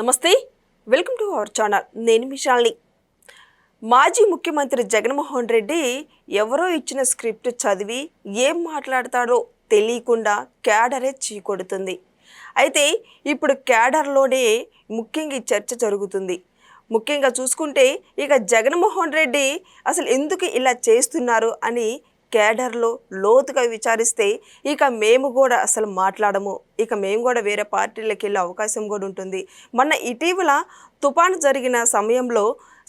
నమస్తే welcome to our channel. నేను మిషాల్ని మాజీ ముఖ్యమంత్రి జగన్మోహన్ రెడ్డి ఎవరో ఇచ్చిన స్క్రిప్ట్ చదివి ఏం మాట్లాడతాడో తెలియకుండా క్యాడరే చీకొడుతుంది అయితే ఇప్పుడు క్యాడర్లోనే ముఖ్యంగా ఈ చర్చ జరుగుతుంది. ముఖ్యంగా చూసుకుంటే ఇక జగన్మోహన్ రెడ్డి అసలు ఎందుకు ఇలా చేస్తున్నారు అని కేడర్లో లోతుగా విచారిస్తే ఇక మేము కూడా అసలు మాట్లాడము. ఇక మేము కూడా వేరే పార్టీలకు వెళ్ళే అవకాశం కూడా ఉంటుంది. మొన్న ఇటీవల తుఫాను జరిగిన సమయంలో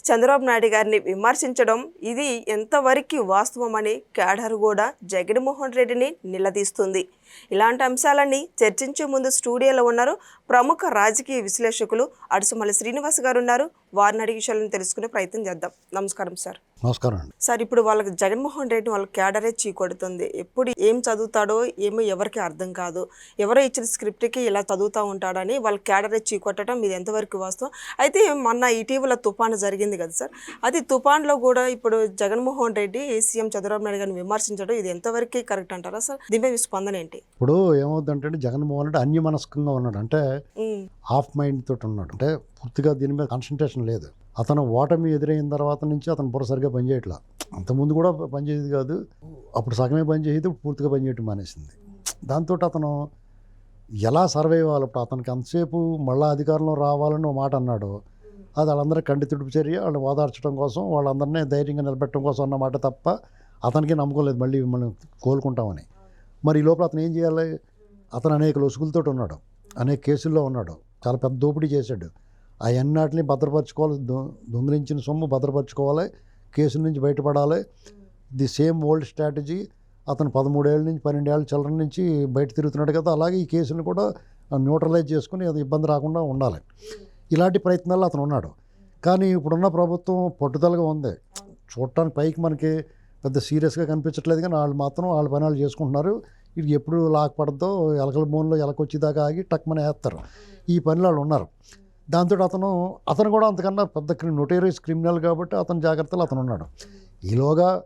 చంద్రబాబు నాయుడు గారిని విమర్శించడం ఇది ఎంతవరకు వాస్తవం అని కేడర్ కూడా జగన్మోహన్ రెడ్డిని నిలదీస్తుంది. ఇలాంటి అంశాలన్నీ చర్చించే ముందు స్టూడియోలో ఉన్నారు ప్రముఖ రాజకీయ విశ్లేషకులు అడుసుమల్లి శ్రీనివాస్ గారు ఉన్నారు. వారిని అడిగి విషయాలను తెలుసుకునే ప్రయత్నం చేద్దాం. నమస్కారం సార్. నమస్కారం అండి. సార్ ఇప్పుడు వాళ్ళకి జగన్మోహన్ రెడ్డి వాళ్ళ క్యాడరే చీకొడుతుంది. ఎప్పుడు ఏం చదువుతాడో ఏమో ఎవరికి అర్థం కాదు. ఎవరో ఇచ్చిన స్క్రిప్ట్కి ఇలా చదువుతూ ఉంటాడని వాళ్ళ క్యాడరే చీకొట్టడం ఇది ఎంతవరకు వాస్తవం? అయితే మొన్న ఇటీవల తుఫాను జరిగింది కదా సార్. అది తుఫాన్లో కూడా ఇప్పుడు జగన్మోహన్ రెడ్డి సీఎం చంద్రబాబు నాయుడు గారిని విమర్శించడం ఇది ఎంతవరకు కరెక్ట్ అంటారా సార్? దీని మీద మీ స్పందన ఏంటి? ఇప్పుడు ఏమవుతుందంటే జగన్మోహన్ రెడ్డి అన్యమనస్కంగా ఉన్నాడు. అంటే హాఫ్ మైండ్ తోటి ఉన్నాడు. అంటే పూర్తిగా దీని మీద కాన్సన్ట్రేషన్ లేదు. అతను ఓటమి ఎదురైన తర్వాత నుంచి అతను బుర్ర సరిగ్గా పనిచేయట్లా అంతకుముందు కూడా పనిచేసేది కాదు. అప్పుడు సగమే పనిచేసేది ఇప్పుడు పూర్తిగా పనిచేయటం మానేసింది. దాంతో అతను ఎలా సర్వైవ్ అవ్వాలి? ఇప్పుడు అతనికి అంతసేపు మళ్ళీ అధికారంలో రావాలని ఒక మాట అన్నాడు అది వాళ్ళందరూ కంటి తుడుపు చర్య వాళ్ళని ఓదార్చడం కోసం వాళ్ళందరినీ ధైర్యంగా నిలబెట్టడం కోసం అన్న మాట తప్ప అతనికి నమ్మకం లేదు మళ్ళీ మనం కోలుకుంటామని. మరి ఈ లోపల అతను ఏం చేయాలి? అతను అనేక లొసుగులతో ఉన్నాడు. అనేక కేసుల్లో ఉన్నాడు. చాలా పెద్ద దోపిడీ చేశాడు. అవన్నిటిని భద్రపరచుకోవాలి దొంగిలించిన సొమ్ము భద్రపరచుకోవాలి కేసుల నుంచి బయటపడాలి. ది సేమ్ ఓల్డ్ స్ట్రాటజీ అతను పదమూడేళ్ళ నుంచి పన్నెండేళ్ళ చిల్లర నుంచి బయట తిరుగుతున్నాడు కదా అలాగే ఈ కేసుని కూడా న్యూట్రలైజ్ చేసుకుని అది ఇబ్బంది రాకుండా ఉండాలి. ఇలాంటి ప్రయత్నాల్లో అతను ఉన్నాడు. కానీ ఇప్పుడున్న ప్రభుత్వం పట్టుదలగా ఉంది. చూడటానికి పైకి మనకి పెద్ద సీరియస్గా కనిపించట్లేదు కానీ వాళ్ళు మాత్రం వాళ్ళ పని వాళ్ళు చేసుకుంటున్నారు. ఇది ఎప్పుడు లాక్ పడద్దో ఎలకల బోన్లో ఎలకొచ్చేదాకా ఆగి టక్మని వేస్తారు. ఈ పనిలో వాళ్ళు ఉన్నారు. దాంతో అతను అతను కూడా అంతకన్నా పెద్ద క్రి నొటేరియస్ క్రిమినల్ కాబట్టి అతని జాగ్రత్తలు అతను ఉన్నాడు ఈలోగా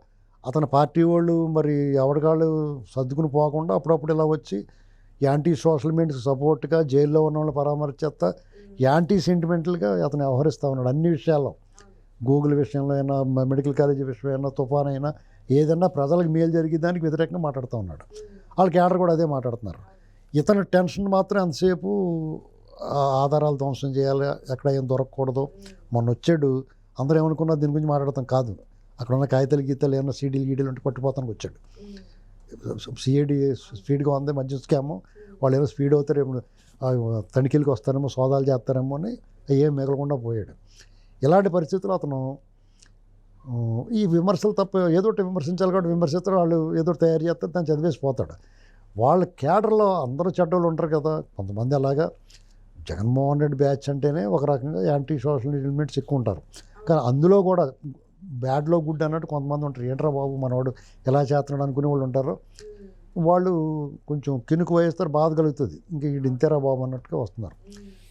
అతని పార్టీ వాళ్ళు మరి ఎవరికాళ్ళు సర్దుకుని పోకుండా అప్పుడప్పుడు ఇలా వచ్చి యాంటీ సోషల్ మీడియాకి సపోర్ట్గా జైల్లో ఉన్న వాళ్ళని పరామర్శిస్తా యాంటీ సెంటిమెంటల్గా అతను వ్యవహరిస్తూ ఉన్నాడు అన్ని విషయాల్లో. గూగుల్ విషయంలో అయినా మెడికల్ కాలేజీ విషయం అయినా తుఫాన్ అయినా ఏదైనా ప్రజలకు మేలు జరిగే దానికి వ్యతిరేకంగా మాట్లాడుతూ ఉన్నాడు. వాళ్ళ క్యాడర్ కూడా అదే మాట్లాడుతున్నారు. ఇతని టెన్షన్ మాత్రం ఎంతసేపు ఆధారాలు ధ్వంసం చేయాలి ఎక్కడ ఏం దొరకకూడదు. మొన్న వచ్చాడు. అందరూ ఏమనుకున్నా దీని గురించి మాట్లాడతాం. కాదు. అక్కడ ఉన్న కాగితాలు గీతాలు ఏమన్నా సీడీలు గీడీలు ఉంటే పట్టుపోతానికి వచ్చాడు. సిఐడి స్పీడ్గా ఉంది మధ్య స్కామ్. వాళ్ళు ఏమో స్పీడ్ అవుతారు ఏమో ఆ, తనిఖీలకు వస్తారేమో సోదాలు చేస్తారేమో అని ఏం మిగలకుండా పోయాడు. ఇలాంటి పరిస్థితుల్లో అతను ఈ విమర్శలు తప్ప ఏదో ఒకటి విమర్శించాలి కాబట్టి విమర్శిస్తారు. వాళ్ళు ఏదో తయారు చేస్తారు దాన్ని చదివేసి పోతాడు. వాళ్ళ క్యాడర్లో అందరూ చెడ్డోళ్ళు ఉంటారు కదా. కొంతమంది అలాగా. జగన్మోహన్ రెడ్డి బ్యాచ్ అంటేనే ఒక రకంగా యాంటీ సోషల్ ఎలిమెంట్స్ ఎక్కువ ఉంటారు. కానీ అందులో కూడా బ్యాడ్లో గుడ్ అన్నట్టు కొంతమంది ఉంటారు. ఏంట్రా బాబు మనవాడు ఎలా చేస్తున్నాడు అనుకునే వాళ్ళు ఉంటారు. వాళ్ళు కొంచెం కినుకు వయస్తారు బాధ కలుగుతుంది. ఇంకా వీడు ఇంతేరా బాబు అన్నట్టుగా వస్తున్నారు.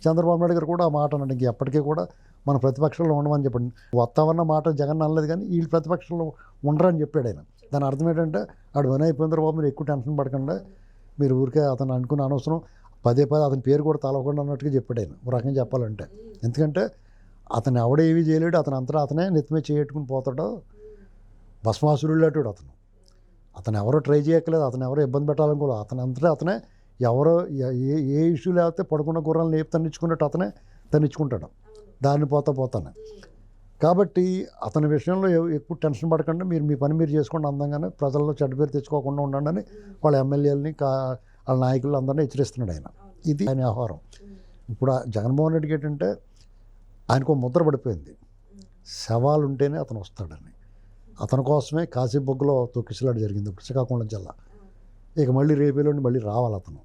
చంద్రబాబు నాయుడు గారు కూడా ఆ మాట అన్నాడు. ఇంక ఎప్పటికీ కూడా మన ప్రతిపక్షంలో ఉండమని చెప్పండి. వస్తామన్న మాట జగన్ అనలేదు కానీ వీళ్ళు ప్రతిపక్షంలో ఉండరని చెప్పాడు ఆయన. దాని అర్థం ఏంటంటే ఆడు వినయ్ చంద్రబాబు బాబు మీరు ఎక్కువ టెన్షన్ పడకుండా. మీరు ఊరికే అతను అనుకున్న అనవసరం. పదే పదే అతని పేరు కూడా తలవకుండా అన్నట్టుగా చెప్పాడు ఆయన. ఒక రకంగా చెప్పాలంటే. ఎందుకంటే అతను ఎవడేవి చేయలేడు అతను అంతటా అతనే నెత్తిమే చేయట్టుకుని పోతాడో. భస్మాసురుళ్ళాడు అతను. అతను ఎవరో ట్రై చేయక్కలేదు అతను ఎవరో ఇబ్బంది పెట్టాలనుకోలేదు అతను అంతటా అతనే ఎవరో ఏ- ఏ ఏ ఇష్యూ లేకపోతే పడుకున్న గుర్రాలు లేపు తన్నించుకున్నట్టు అతనే తన్నించుకుంటాడు దాన్ని పోతా పోతాను కాబట్టి అతని విషయంలో ఎక్కువ టెన్షన్ పడకుండా. మీరు మీ పని మీరు చేసుకోండి అందంగానే. ప్రజల్లో చెడ్డ పేరు తెచ్చుకోకుండా ఉండండి వాళ్ళ ఎమ్మెల్యేలని కా వాళ్ళ నాయకులు అందరినీ హెచ్చరిస్తున్నాడు ఆయన. ఇది ఆయన వ్యవహారం ఇప్పుడు జగన్మోహన్ రెడ్డికి ఏంటంటే ఆయనకు ముద్ర పడిపోయింది. శవాలు ఉంటేనే అతను వస్తాడని. అతని కోసమే కాశీబొగ్గులో తొక్కిసలాడు జరిగింది. ఇప్పుడు శ్రీకాకుళం జిల్లా ఇక మళ్ళీ రేపేలోని మళ్ళీ రావాలి అతను.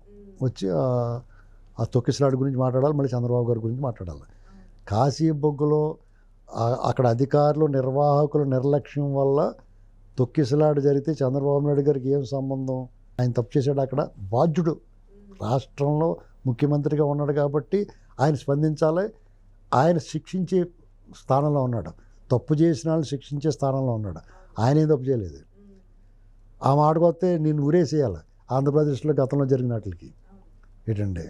వచ్చి ఆ- తొక్కిసలాడు గురించి మాట్లాడాలి మళ్ళీ చంద్రబాబు గారి గురించి మాట్లాడాలి. కాశీబొగ్గులో ఆ- అక్కడ అధికారులు నిర్వాహకుల నిర్లక్ష్యం వల్ల తొక్కిసలాడు జరిగితే చంద్రబాబు నాయుడు గారికి ఏం సంబంధం? ఆయన తప్పు చేశాడు అక్కడ. బాధ్యుడు. రాష్ట్రంలో ముఖ్యమంత్రిగా ఉన్నాడు కాబట్టి ఆయన స్పందించాలి. ఆయన శిక్షించే స్థానంలో ఉన్నాడు. తప్పు చేసిన వాళ్ళని శిక్షించే స్థానంలో ఉన్నాడు. ఆయన ఏం తప్పు చేయలేదు. ఆ మాటకు వస్తే నేను ఊరేసేయాలి. ఆంధ్రప్రదేశ్లో గతంలో జరిగిన వాటికి. ఏంటండి?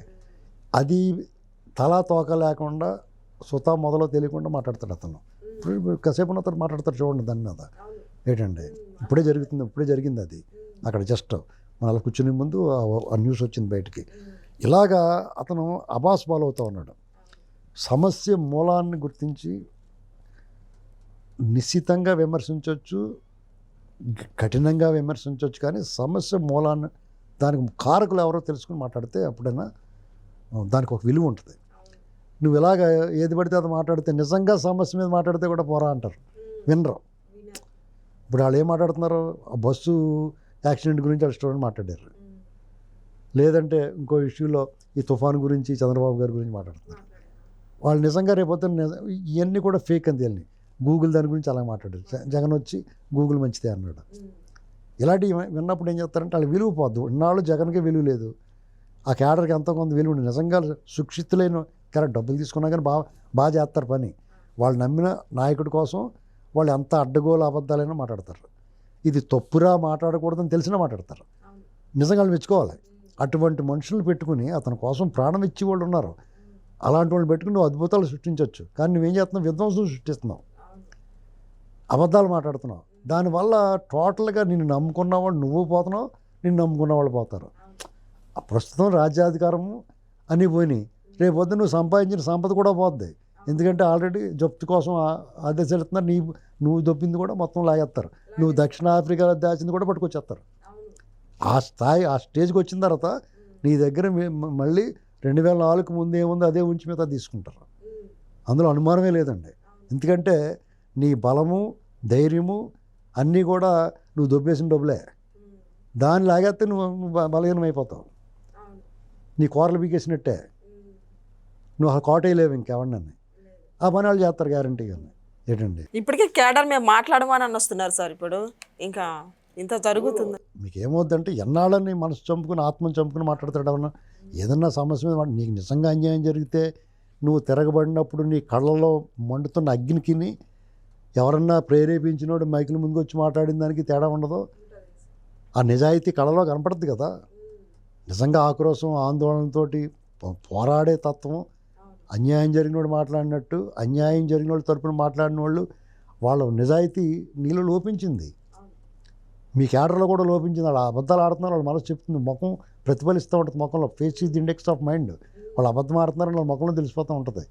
అది తలా తోక లేకుండా సుతా మొదలో తెలియకుండా మాట్లాడతాడు అతను. ఇప్పుడు కాసేపు ఉన్న అతను మాట్లాడతాడు చూడండి దాని మీద. ఏంటండి? ఇప్పుడే జరుగుతుంది. ఇప్పుడే జరిగింది అది. అక్కడ జస్ట్ మన అలా కూర్చునే ముందు ఆ- న్యూస్ వచ్చింది బయటికి. ఇలాగా అతను అబాస్ బాల్ అవుతూ ఉన్నాడు. సమస్య మూలాన్ని గుర్తించి నిశ్చితంగా విమర్శించవచ్చు కఠినంగా విమర్శించవచ్చు కానీ సమస్య మూలాన్ని దానికి కారకులు ఎవరో తెలుసుకుని మాట్లాడితే అప్పుడైనా దానికి ఒక విలువ ఉంటుంది. నువ్వు ఇలాగ ఏది పడితే అది మాట్లాడితే నిజంగా సమస్య మీద మాట్లాడితే కూడా పోరా అంటారు. వినరు. ఇప్పుడు వాళ్ళు ఏం మాట్లాడుతున్నారు? ఆ బస్సు యాక్సిడెంట్ గురించి వాళ్ళు స్టూడెంట్ మాట్లాడారు. లేదంటే ఇంకో ఇష్యూలో ఈ తుఫాన్ గురించి చంద్రబాబు గారి గురించి మాట్లాడుతున్నారు. వాళ్ళు నిజంగా రేపొద్దు ఇవన్నీ కూడా ఫేక్ అని తెలియని గూగుల్ దాని గురించి అలా మాట్లాడారు. జగన్ వచ్చి గూగుల్ మంచిదే అన్నాడు. ఇలాంటివి విన- విన్నప్పుడు ఏం చేస్తారంటే వాళ్ళు విలువ పోద్దు. ఇన్నాళ్ళు జగన్కి విలువ లేదు. ఆ క్యాడర్కి ఎంతో కొంత విలువ ఉంది నిజంగా సుక్షితులైన కరెక్ట్ డబ్బులు తీసుకున్నా కానీ బాగా బాగా చేస్తారు పని. వాళ్ళు నమ్మిన నాయకుడి కోసం వాళ్ళు ఎంత అడ్డగోలు అబద్ధాలైనా మాట్లాడతారు. ఇది తప్పురా మాట్లాడకూడదని తెలిసినా మాట్లాడతారు. నిజంగా మెచ్చుకోవాలి. అటువంటి మనుషులు పెట్టుకుని అతని కోసం ప్రాణం ఇచ్చి వాళ్ళు ఉన్నారు. అలాంటి వాళ్ళు పెట్టుకుని నువ్వు అద్భుతాలు సృష్టించవచ్చు కానీ నువ్వేం చేస్తున్నావు? విధ్వంసం సృష్టిస్తున్నావు. అబద్ధాలు మాట్లాడుతున్నావు. దానివల్ల టోటల్గా నిన్ను నమ్ముకున్నవాడు నువ్వు పోతున్నావు నిన్ను నమ్ముకున్న వాళ్ళు పోతారు. ప్రస్తుతం రాజ్యాధికారము అన్నీ పోయినాయి. రేపు పొద్దున్న నువ్వు సంపాదించిన సంపద కూడా పోద్ది. ఎందుకంటే ఆల్రెడీ జప్తు కోసం ఆదేశాలు ఇస్తున్నారు నీ నువ్వు దొప్పింది కూడా మొత్తం లాగేస్తారు. నువ్వు దక్షిణాఫ్రికాలో దాచింది కూడా పట్టుకొచ్చేస్తారు. ఆ స్థాయి ఆ స్టేజ్కి వచ్చిన తర్వాత నీ దగ్గర మళ్ళీ రెండు వేల నాలుగు ముందు ఏముందో అదే ఉంచి మీద తీసుకుంటారు. అందులో అనుమానమే లేదండి. ఎందుకంటే నీ బలము ధైర్యము అన్నీ కూడా నువ్వు దొబ్బేసిన డబ్బులే. దాన్ని లాగేస్తే నువ్వు బలహీనం అయిపోతావు నీ కూరలు పీకేసినట్టే నువ్వు ఆ కోటేయలేవు ఇంకెవరినని. ఆ పని వాళ్ళు చేస్తారు గ్యారంటీగా ఏంటండి? ఇప్పటికే కేడర్ మేము మాట్లాడమని అని వస్తున్నారు సార్ ఇప్పుడు. ఇంకా ఇంత జరుగుతుంది. మీకు ఏమవుద్దంటే ఎన్నాళ్ళని మనసు చంపుకుని ఆత్మను చంపుకుని మాట్లాడతాడు ఎవరన్నా ఏదన్నా సమస్య మీద నీకు నిజంగా అన్యాయం జరిగితే నువ్వు తిరగబడినప్పుడు నీ కళ్ళలో మండుతున్న అగ్నికి ఎవరన్నా ప్రేరేపించినోడు మైకుల ముందుకు వచ్చి మాట్లాడిన దానికి తేడా ఉండదు. ఆ నిజాయితీ కళలో కనపడుద్ది కదా. నిజంగా ఆక్రోశం ఆందోళనతోటి పోరాడే తత్వం అన్యాయం జరిగినోడు మాట్లాడినట్టు అన్యాయం జరిగిన వాళ్ళ తరపున మాట్లాడిన వాళ్ళు వాళ్ళ నిజాయితీ నీళ్ళు లోపించింది. మీ క్యాడర్లో కూడా లోపించింది. వాళ్ళు అబద్ధాలు ఆడుతున్నారు వాళ్ళ మనసు చెప్తుంది ముఖం ప్రతిఫలిస్తూ ఉంటుంది. ముఖంలో face is index of mind వాళ్ళు అబద్ధం ఆడుతున్నారని వాళ్ళ ముఖంలో తెలిసిపోతూ ఉంటుంది.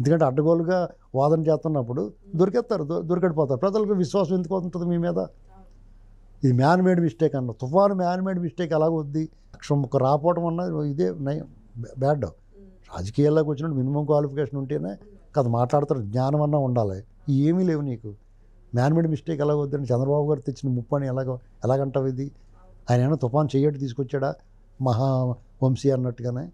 ఎందుకంటే అడ్డగోలుగా వాదన చేస్తున్నప్పుడు దొరికేస్తారు దొ- దొరికెడిపోతారు. ప్రజలకు విశ్వాసం ఎందుకు ఉంటుంది మీ మీద? ఇది మ్యాన్ మేడ్ మిస్టేక్ అన్న తుఫాను మ్యాన్ మేడ్ మిస్టేక్ ఎలాగొద్ది అక్షరం రాపోవడం అన్నది ఇదే నయం బ్యాడ్. రాజకీయాల్లోకి వచ్చినప్పుడు మినిమం క్వాలిఫికేషన్ ఉంటేనే కదా మాట్లాడతారు జ్ఞానం అన్నా ఉండాలి. ఏమీ లేవు నీకు. మ్యాన్ మిస్టేక్ ఎలా వద్దని చంద్రబాబు గారు తెచ్చిన ముప్పు అని ఎలాగ ఎలాగంటావు ఇది? ఆయన ఏమైనా తుఫాన్ చేయటి తీసుకొచ్చాడా? మహా వంశీ అన్నట్టుగానే?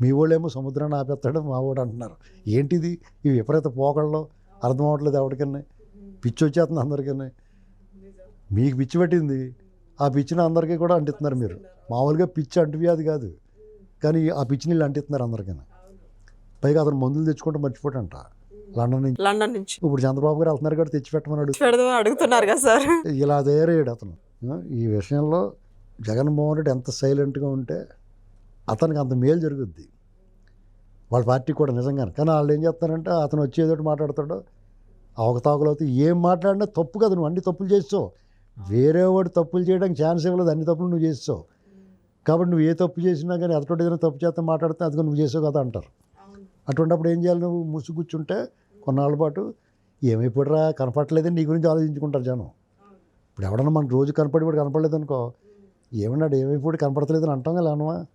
మీ వాళ్ళేమో సముద్రాన్ని ఆపేస్తాడు మా వాడు అంటున్నారు. ఏంటిది? ఈ విపరీత పోకళ్ళు అర్థం అవ్వట్లేదు ఎవరికన్నా పిచ్చి వచ్చేస్తుంది అందరికన్నా మీకు పిచ్చి పెట్టింది. ఆ పిచ్చిని అందరికీ కూడా అంటిస్తున్నారు మీరు. మామూలుగా పిచ్చి అంటువ్యాధి కాదు. కానీ ఆ పిచ్చి నీళ్ళు అంటిస్తున్నారు అందరికీ. పైగా అతను మందులు తెచ్చుకుంటే మర్చిపోటంట లండన్ నుంచి. లండన్ నుంచి. ఇప్పుడు చంద్రబాబు గారు వెళ్తున్నారు కాబట్టి తెచ్చిపెట్టమని అడుగు పెడదామని అడుగుతున్నారు కదా సార్. ఇలా తయారయ్యాడు అతను. ఈ విషయంలో జగన్మోహన్ రెడ్డి ఎంత సైలెంట్గా ఉంటే అతనికి అంత మేలు జరుగుద్ది. వాళ్ళ పార్టీ కూడా నిజంగానే. కానీ వాళ్ళు ఏం చేస్తారంటే అతను వచ్చి ఏదో ఒకటి మాట్లాడతాడు. అవకతవకలు అవుతాయి. ఏం మాట్లాడినా తప్పు కదా నువ్వు. అన్ని తప్పులు చేస్తావు. వేరే వాడు తప్పులు చేయడానికి ఛాన్స్ ఇవ్వలేదు. అన్ని తప్పులు నువ్వు చేస్తావు. కాబట్టి నువ్వు ఏ తప్పు చేసినా కానీ అతడు ఏదైనా తప్పు చేస్తే మాట్లాడితే అది నువ్వు చేసావు కదా అంటారు. అటువంటిప్పుడు ఏం చేయాలి నువ్వు? ముసు కూర్చుంటే కొన్నాళ్ళ పాటు ఏమైపోయిరా కనపడలేదని నీ గురించి ఆలోచించుకుంటారు జనం. ఇప్పుడు ఎవడన్నా మనకు రోజు కనపడి కనపడలేదు అనుకో ఏమన్నాడు? ఏమైపోయి కనపడతలేదని అంటాం కదా అనవా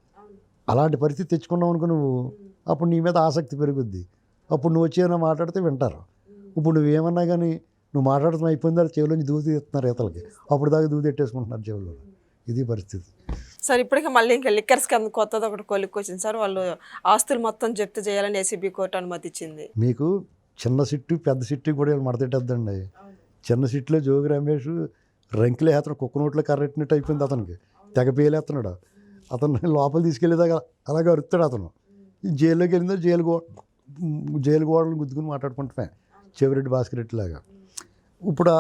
అలాంటి పరిస్థితి తెచ్చుకున్నావు అనుకో నువ్వు అప్పుడు నీ మీద ఆసక్తి పెరుగుద్ది. అప్పుడు నువ్వు వచ్చి ఏమైనా మాట్లాడితే వింటారు. ఇప్పుడు నువ్వు ఏమన్నా కానీ నువ్వు మాట్లాడుతున్న అయిపోయిందా? చెవిలోంచి దూది ఎత్తున్నారు ఈతలకి. అప్పుడు దాకా దూది ఎట్టేసుకుంటున్నారు చెవుల్లో ఇది పరిస్థితి. సార్ ఇప్పటికే మళ్ళీ ఇంకా లిక్కర్స్కి అంత కొత్తది ఒకటి కొలుక్కొచ్చింది సార్. వాళ్ళు ఆస్తులు మొత్తం జప్తు చేయాలని ఏసీబీ కోర్టు అనుమతి ఇచ్చింది మీకు చిన్న సిట్టు పెద్ద సిట్టు కూడా మడతెట్టద్దండి. చిన్న సిట్టులో జోగి రమేష్ రంకిలే వేస్తున్నాడు కుక్క నోట్లో కర్రెట్టినట్టు అయిపోయింది అతనికి. తెగ పేలేస్తున్నాడు అతను లోపల తీసుకెళ్ళేదాకా అలాగే అరుస్తాడు అతను. జైల్లోకి వెళ్ళిందో జైలు గో జైలు గోడలు గుద్దుకుని మాట్లాడుకుంటున్నా చెవిరెడ్డి భాస్కర్ రెడ్డి లాగా. ఇప్పుడు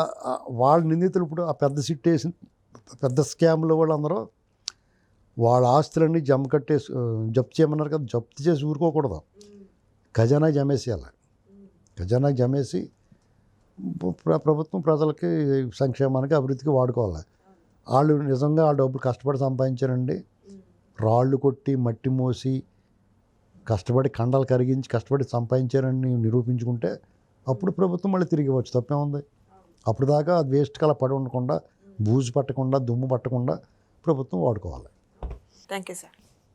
వాళ్ళ నిందితులు ఇప్పుడు ఆ పెద్ద సిట్ వేసిన పెద్ద స్కామ్లో వాళ్ళందరూ వాళ్ళ ఆస్తులన్నీ జమ కట్టేసి జప్తు చేయమన్నారు కదా జప్తు చేసి ఊరుకోకూడదు. ఖజానా జమేసేయాలి. ఖజానా జమేసి ప్రభుత్వం ప్రజలకి సంక్షేమానికి అభివృద్ధికి వాడుకోవాలి. వాళ్ళు నిజంగా ఆ డబ్బులు కష్టపడి సంపాదించారండి. రాళ్ళు కొట్టి మట్టి మోసి కష్టపడి కండలు కరిగించి కష్టపడి సంపాదించారని నిరూపించుకుంటే అప్పుడు ప్రభుత్వం మళ్ళీ తిరిగి వచ్చు ఉంది అప్పుడు దాకా అది వేస్ట్ కల పడి ఉండకుండా బూజు పట్టకుండా దుమ్ము పట్టకుండా ప్రభుత్వం వాడుకోవాలి. Thank you sir